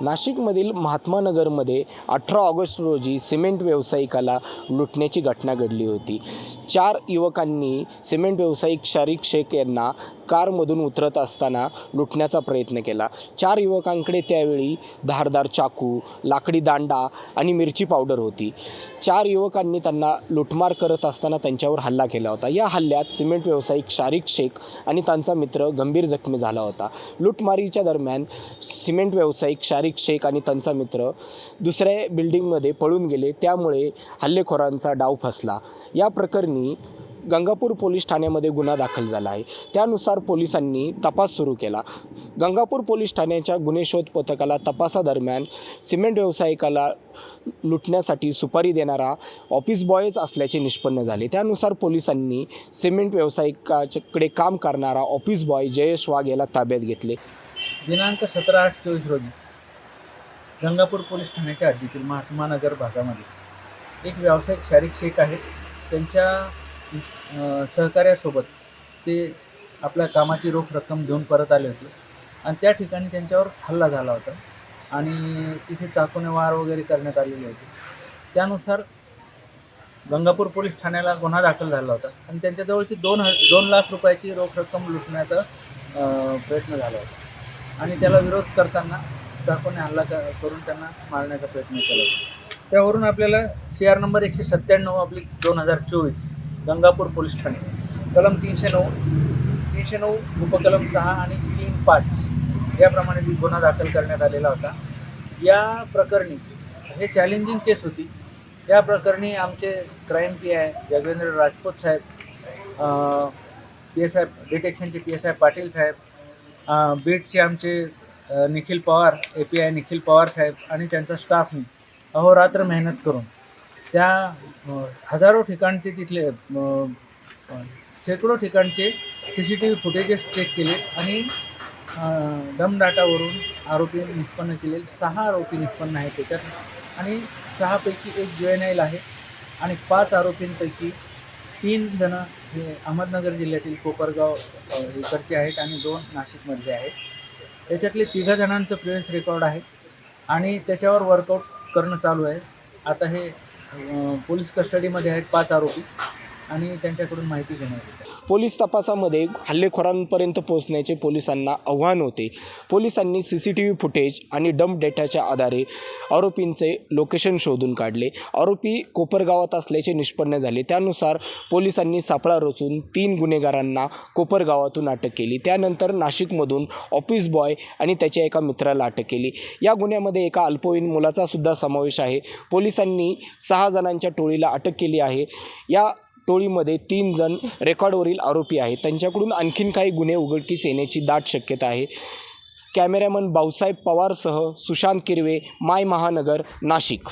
नाशिकमधील महात्मा नगरमध्ये अठरा ऑगस्ट रोजी सिमेंट व्यावसायिकाला लुटण्याची घटना घडली होती. चार युवकांनी सिमेंट व्यावसायिक शारिक शेख यांना कारमधून उतरत असताना लुटण्याचा प्रयत्न केला. चार युवकांकडे त्यावेळी धारदार चाकू लाकडी दांडा आणि मिरची पावडर होती. चार युवकांनी त्यांना लुटमार करत असताना त्यांच्यावर हल्ला केला होता. या हल्ल्यात सिमेंट व्यावसायिक शारिक शेख आणि त्यांचा मित्र गंभीर जखमी झाला होता. लुटमारीच्या दरम्यान सिमेंट व्यावसायिक शारिक शेख आणि त्यांचा मित्र दुसऱ्या बिल्डिंगमध्ये पळून गेले. त्यामुळे हल्लेखोरांचा डाव फसला. या प्रकरणी गंगापूर पोलीस ठाण्यामध्ये गुन्हा दाखल झाला आहे. त्यानुसार पोलिसांनी तपास सुरू केला. गंगापूर पोलीस ठाण्याच्या गुन्हे शोध पथकाला तपासादरम्यान सिमेंट व्यावसायिकाला लुटण्यासाठी सुपारी देणारा ऑफिस बॉयच असल्याचे निष्पन्न झाले. त्यानुसार पोलिसांनी सिमेंट व्यावसायिकाकडे काम करणारा ऑफिस बॉय जयेश वाघ याला ताब्यात घेतले. दिनांक सतरा आठ चोवीस रोजी गंगापूर पोलीस ठाण्याच्या हद्दीतील महात्मा नगर भागामध्ये एक व्यावसायिक शारीरिक शेख आहेत. त्यांच्या सहकार्यासोबत ते आपल्या कामाची रोख रक्कम घेऊन परत आले होते. आणि त्या ठिकाणी त्यांच्यावर हल्ला झाला होता. आणि तिथे चाकूने वार वगैरे करण्यात आलेले होते. त्यानुसार गंगापूर पोलीस ठाण्याला गुन्हा दाखल झाला होता. आणि त्यांच्याजवळची दोन ह दोन लाख रुपयाची रोख रक्कम लुटण्याचा प्रयत्न झाला होता. आणि त्याला विरोध करताना चाकूने हल्ला करून त्यांना मारण्याचा प्रयत्न केला होता. त्यावरून आपल्याला सी आर नंबर एकशे सत्त्याण्णव आपली दोन हजार चोवीस गंगापूर पोलीस ठाणे कलम तीनशे नऊ तीनशे नऊ उपकलम सहा आणि तीन पाच याप्रमाणे गुन्हा दाखल करण्यात आलेला होता. या प्रकरणी हे चॅलेंजिंग केस होती. या प्रकरणी आमचे crime P I Jagvendra Rajput Saheb P S I डिटेक्शनचे पी एस आय पाटील साहेब बीटचे आमचे Nikhil Pawar A P I Nikhil Pawar साहेब आणि त्यांचा स्टाफनी अहोरात्र मेहनत करून त्या हजारो ठिकाणचे तिथले शेकडो ठिकाणचे C C T V footages check केले आणि दमदाटावरून आरोपी निष्पन्न केलेले सहा आरोपी निष्पन्न आहेत त्याच्यात आणि सहापैकी एक जु एन आहे आणि पाच आरोपींपैकी तीन जणं हे अहमदनगर जिल्ह्यातील कोपरगाव इकडचे आहेत आणि दोन नाशिकमधले आहेत. याच्यातले तिघा जणांचं प्रेस रेकॉर्ड आहे आणि त्याच्यावर वर्कआउट करणं चालू आहे. आता हे पोलीस कस्टडीमध्ये आहेत पाच आरोपी. आणि त्यांच्याकडून माहिती घेण्यात येते. पोलीस तपासामध्ये हल्लेखोरांपर्यंत पोहोचण्याचे पोलिसांना आव्हान होते. पोलिसांनी C C T V footage आणि डंप डेटाच्या आधारे आरोपींचे लोकेशन शोधून काढले. आरोपी कोपरगावात असल्याचे निष्पन्न झाले. त्यानुसार पोलिसांनी सापळा रचून तीन गुन्हेगारांना कोपरगावातून अटक केली. त्यानंतर नाशिकमधून ऑफिस बॉय आणि त्याच्या एका मित्राला अटक केली. या गुन्ह्यामध्ये एका अल्पवयीन मुलाचा सुद्धा समावेश आहे. पोलिसांनी सहा जणांच्या टोळीला अटक केली आहे. या टोळीमध्ये तीन जण रेकॉर्डवरील आरोपी आहेत. त्यांच्याकडून आणखीन काही गुन्हे उघडकीस येण्याची दाट शक्यता आहे. कॅमेरामन भाऊसाहेब पवारसह सुशांत किरवे माय महानगर नाशिक.